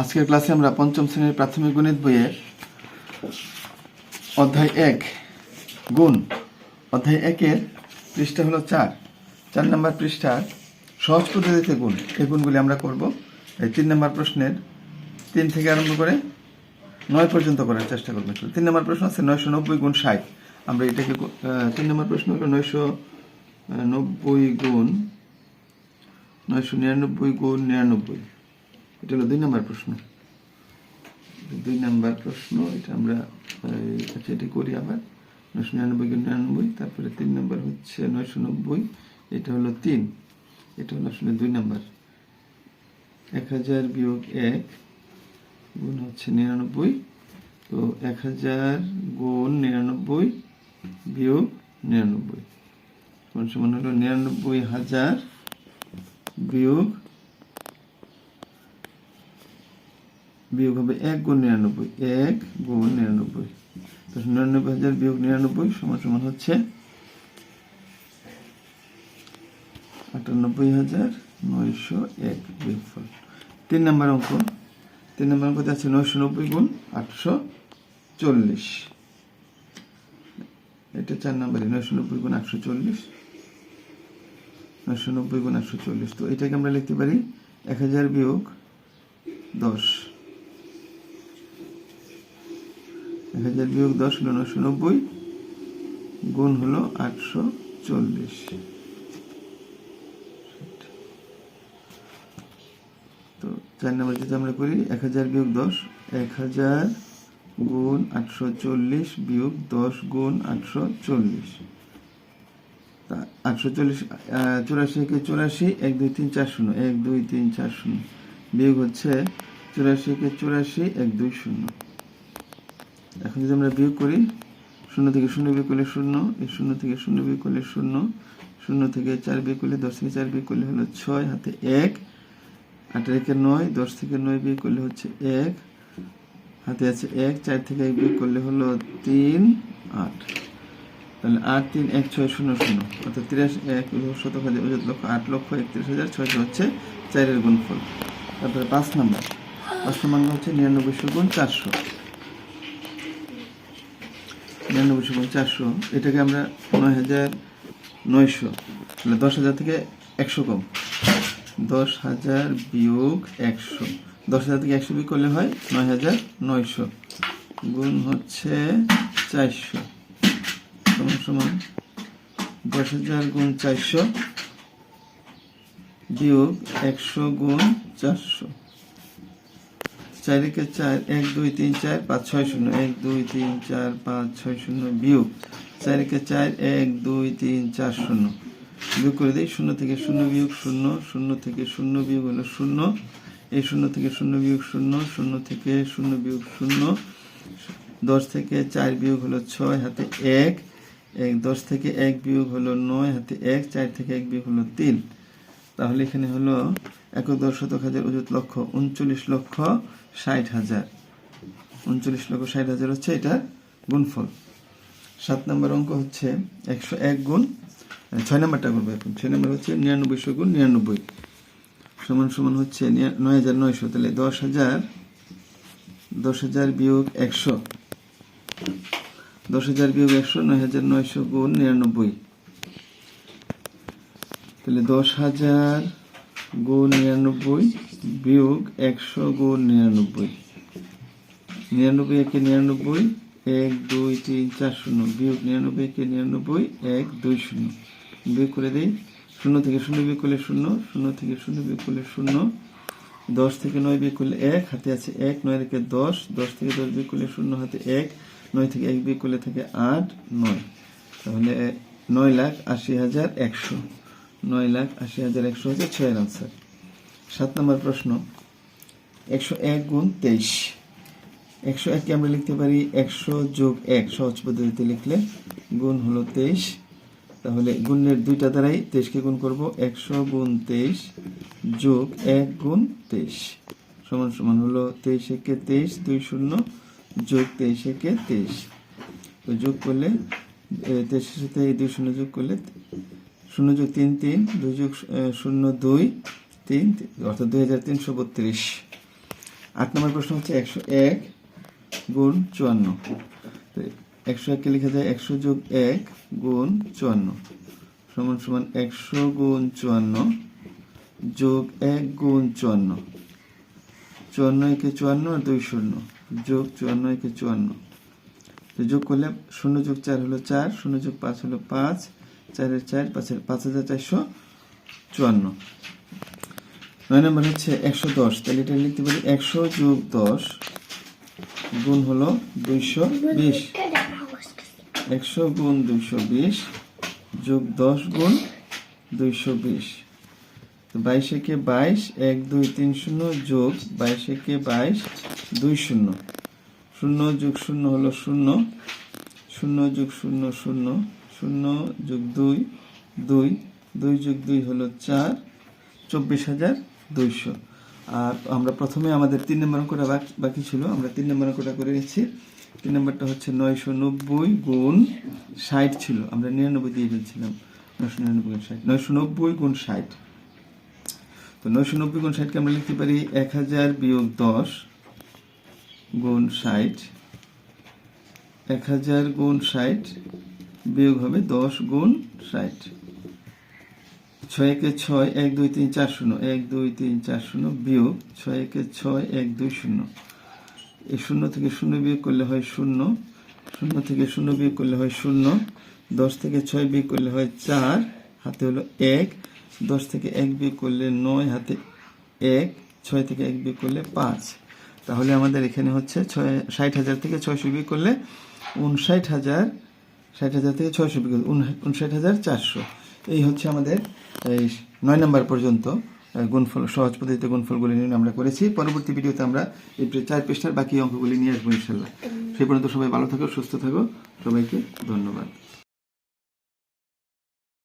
আজকের ক্লাসে আমরা পঞ্চম শ্রেণির প্রাথমিক গণিত বইয়ের অধ্যায় এক, গুণ। অধ্যায় একের পৃষ্ঠা হলো চার। চার নম্বর পৃষ্ঠার সহজ পদ্ধতিতে গুণ। এই গুণগুলি আমরা করব এই তিন নম্বর প্রশ্নের তিন থেকে আরম্ভ করে নয় পর্যন্ত করার চেষ্টা করব তিন নম্বর প্রশ্ন আছে নয়শো নব্বই গুণ ষাট। আমরা এটাকে তিন নম্বর প্রশ্ন হলো নয়শো নব্বই গুণ, নয়শো নিরানব্বই গুণ নিরানব্বই। এটা হলো দুই নম্বর প্রশ্ন। দুই নম্বর প্রশ্ন, এটা আমরা আচ্ছা এটি করি আবার। নয়শো নিরানব্বই নিরানব্বই, তারপরে তিন নম্বর হচ্ছে নয়শো নব্বই, এটা হলো তিন, এটা হলো আসলে দুই নম্বর। এক হাজার বিয়োগ এক গুণ হচ্ছে নিরানব্বই, তো এক হাজার গুণ নিরানব্বই বিয়োগ নিরানব্বই। সমান সমান হলো নিরানব্বই হাজার বিয়োগ বিয়োগ হবে এক গুণ নিরানব্বই, এক গুণ নিরানব্বই। নিরানব্বই হাজার বিয়োগ নিরানব্বই সমান সমান হচ্ছে আটানব্বই হাজার নয়শো এক বিয়োগফল। তিন নম্বর অঙ্ক, তিন নম্বর অঙ্কতে আছে নয়শো নব্বই গুণ আটশো চল্লিশ। এটা চার নম্বরে, নয়শো নব্বই গুণ আটশো চল্লিশ। নয়শো নব্বই গুণ আটশো চল্লিশ, তো এটাকে আমরা লিখতে পারি এক হাজার বিয়োগ দশ। এক হাজার বিয়োগ দশ হলো নশো নব্বই, গুণ হলো আটশো চল্লিশ। তো চার নম্বর যেটা আমরা করি, এক হাজার বিয়োগ দশ, এক হাজার গুণ আটশো চল্লিশ বিয়োগ দশ গুণ আটশো চল্লিশ। তা আটশো চল্লিশ চুরাশি একে চুরাশি, এক, দুই, তিন, চার, শূন্য। এক, দুই, তিন, চার, শূন্য। বিয়োগ হচ্ছে চুরাশি একে চুরাশি, এক, দুই, শূন্য। এখন যদি আমরা বিয়োগ করি, শূন্য থেকে শূন্য বিয়োগ করলে শূন্য, এই শূন্য থেকে শূন্য বিয়োগ করলে শূন্য শূন্য থেকে চার বিয়োগ করলে দশ থেকে চার বিয়োগ করলে হলো ছয়, হাতে এক আটের একে নয়, দশ থেকে নয় বিয়োগ করলে হচ্ছে এক, হাতে আছে এক, চার থেকে এক বিয়োগ করলে হলো তিন, আট। তাহলে আট, তিন, এক, ছয়, শূন্য শূন্য। অর্থাৎ তিরাশি, এক শতক হাজার লক্ষ, আট লক্ষ একত্রিশ হাজার ছয়শো হচ্ছে চারের গুণফল। তারপরে পাঁচ নম্বর। পাঁচ নম্বর হচ্ছে নিরানব্বইশো গুণ চারশো। নিরানব্বইশো গুণ চারশো, এটাকে আমরা নয় হাজার নয়শো তাহলে দশ হাজার থেকে একশো কম। দশ হাজার বিয়োগ একশো, দশ হাজার থেকে একশো বিয়োগ করলে হয় নয় হাজার নয়শো, গুণ হচ্ছে চারশো, সমান সমান দশ হাজার গুণ চারশো বিয়োগ একশো গুণ চারশো। চারিকে চার, এক, দুই, তিন, চার, পাঁচ, ছয়, শূন্য, এক, দুই, তিন, চার, পাঁচ, ছয়, শূন্য বিয়োগ চারিকে চার, এক, দুই, তিন, চার, শূন্য বিয়োগ করে দিই, শূন্য থেকে শূন্য বিয়োগ শূন্য শূন্য থেকে শূন্য বিয়োগ হলো শূন্য, এই শূন্য থেকে শূন্য বিয়োগ শূন্য শূন্য থেকে শূন্য বিয়োগ শূন্য, দশ থেকে চার বিয়োগ হলো ছয়, হাতে এক এক, দশ থেকে এক বিয়োগ হলো নয়, হাতে এক, চার থেকে এক বিয়োগ হলো তিন। তাহলে এখানে হলো একক দশ শতক হাজার অযুত লক্ষ, উনচল্লিশ লক্ষ ষাট হাজার। উনচল্লিশ লক্ষ ষাট হাজার হচ্ছে এটা গুণফল। সাত নম্বর অঙ্ক হচ্ছে একশো এক গুণ ছয় নম্বরটা করব এখন ছয় নম্বর হচ্ছে নিরানব্বইশো গুণ নিরানব্বই। সমান সমান হচ্ছে নয় হাজার নয়শো। তাহলে দশ হাজার দশ হাজার বিয়োগ একশো। দশ হাজার বিয়োগ একশো, নয় হাজার নয়শো গুণ নিরানব্বই। তাহলে দশ হাজার গুণ নিরানব্বই বিয়োগ একশো গুণ নিরানব্বই নিরানব্বই একে নিরানব্বই, এক, দুই, তিন, চার, শূন্য। বিয়োগ নিরানব্বই একে নিরানব্বই, এক, দুই, শূন্য। বিয়োগ করে দিই, শূন্য থেকে শূন্য বিয়োগ করলে শূন্য শূন্য থেকে শূন্য বিয়োগ করলে শূন্য, দশ থেকে নয় বিয়োগ করলে এক, হাতে আছে এক, নয় রেখে দশ দশ থেকে দশ বিয়োগ করলে শূন্য, হাতে এক, নয় থেকে এক বিয়োগ করলে থাকে আট, নয়। তাহলে নয় লাখ আশি হাজার একশো। নয় লাখ আশি হাজার একশো হচ্ছে ছয়ের আনসার। সাত নম্বর প্রশ্ন, একশো এক গুণ তেইশ। একশো এককে আমরা লিখতে পারি একশো যোগ এক, সহজ পদ্ধতিতে লিখলে গুণ হলো তেইশ। তাহলে গুণের দুইটা দ্বারাই তেইশকে গুণ করব, একশো গুণ তেইশ যোগ এক গুণ তেইশ। সমান সমান হলো তেইশ একে তেইশ, দুই শূন্য যোগ তেইশ একে তেইশ। তো যোগ করলে তেইশের সাথে এই দুই শূন্য যোগ করলে শূন্য যোগ তিন তিন। দুই যোগ শূন্য দুই, তিন অর্থাৎ দুই হাজার তিনশো বত্রিশ। আট নম্বর প্রশ্ন হচ্ছে একশো এক গুণ চুয়ান্ন। একশো এককে লেখা যায় একশো যোগ এক গুণ চুয়ান্ন। সমান সমান একশো গুণ চুয়ান্ন যোগ এক গুণ চুয়ান্ন। চুয়ান্ন একে চুয়ান্ন আর দুই শূন্য। যোগ চুয়ান্ন একে চুয়ান্ন। তো যোগ করলে শূন্য যোগ চার হলো চার, শূন্য যোগ পাঁচ হলো পাঁচ। চারের চার, পাঁচের পাঁচ হাজার চারশো চুয়ান্ন। নয় নম্বর হচ্ছে একশো দশ। তাহলে এটা লিখতে পারি একশো যোগ দশ গুণ হলো দুইশো বিশ। একশো গুণ দুইশো বিশ যোগ দশ গুণ দুইশো বিশ। তো বাইশ একে বাইশ, এক, দুই, তিন, শূন্য যোগ বাইশ একে বাইশ, দুই, শূন্য। শূন্য যোগ শূন্য হলো শূন্য। শূন্য যোগ শূন্য শূন্য। শূন্য যোগ দুই দুই দুই যোগ দুই হলো চার, চব্বিশ হাজার দুইশো। আর আমরা প্রথমে আমাদের তিন নম্বর অঙ্কটা বাকি- ছিল, আমরা তিন নম্বর অঙ্কটা করে নিচ্ছি। তিন নম্বরটা হচ্ছে নয়শো নব্বই গুণ ষাট ছিল, আমরা নিরানব্বই দিয়ে ফেলছিলাম, নয়শো নিরানব্বই গুণ ষাট, নয়শো নব্বই গুণ ষাট। তো নয়শো নব্বই গুণ ষাটকে আমরা লিখতে পারি এক হাজার বিয়োগ দশ গুণ ষাট, এক হাজার গুণ ষাট বিয়োগ হবে দশ গুণ ষাট। ছয় একে ছয়, এক, দুই, তিন, চার, শূন্য। এক, দুই, তিন, চার, শূন্য বিয়োগ ছয় একে ছয়, এক, দুই, শূন্য। এই শূন্য থেকে শূন্য বিয়োগ করলে হয় শূন্য। শূন্য থেকে শূন্য বিয়োগ করলে হয় শূন্য। দশ থেকে ছয় বিয়োগ করলে হয় চার, হাতে হলো এক। দশ থেকে এক বিয়োগ করলে নয়, হাতে এক। ছয় থেকে এক বিয়োগ করলে পাঁচ। তাহলে আমাদের এখানে হচ্ছে ছয়, ষাট হাজার থেকে ছয়শো বিয়োগ করলে উনষাট হাজার ষাট হাজার থেকে ছয়শো উন- উনষাট হাজার চারশো। এই হচ্ছে আমাদের এই নয় নম্বর পর্যন্ত গুণফল সহজ পদ্ধতিতে গুণফলগুলি নিয়ে আমরা করেছি। পরবর্তী ভিডিওতে আমরা এই চার পৃষ্ঠার বাকি অঙ্কগুলি নিয়ে আসব ইনশাল্লাহ। সেই পর্যন্ত সবাই ভালো থাকো সুস্থ থাকো। সবাইকে ধন্যবাদ।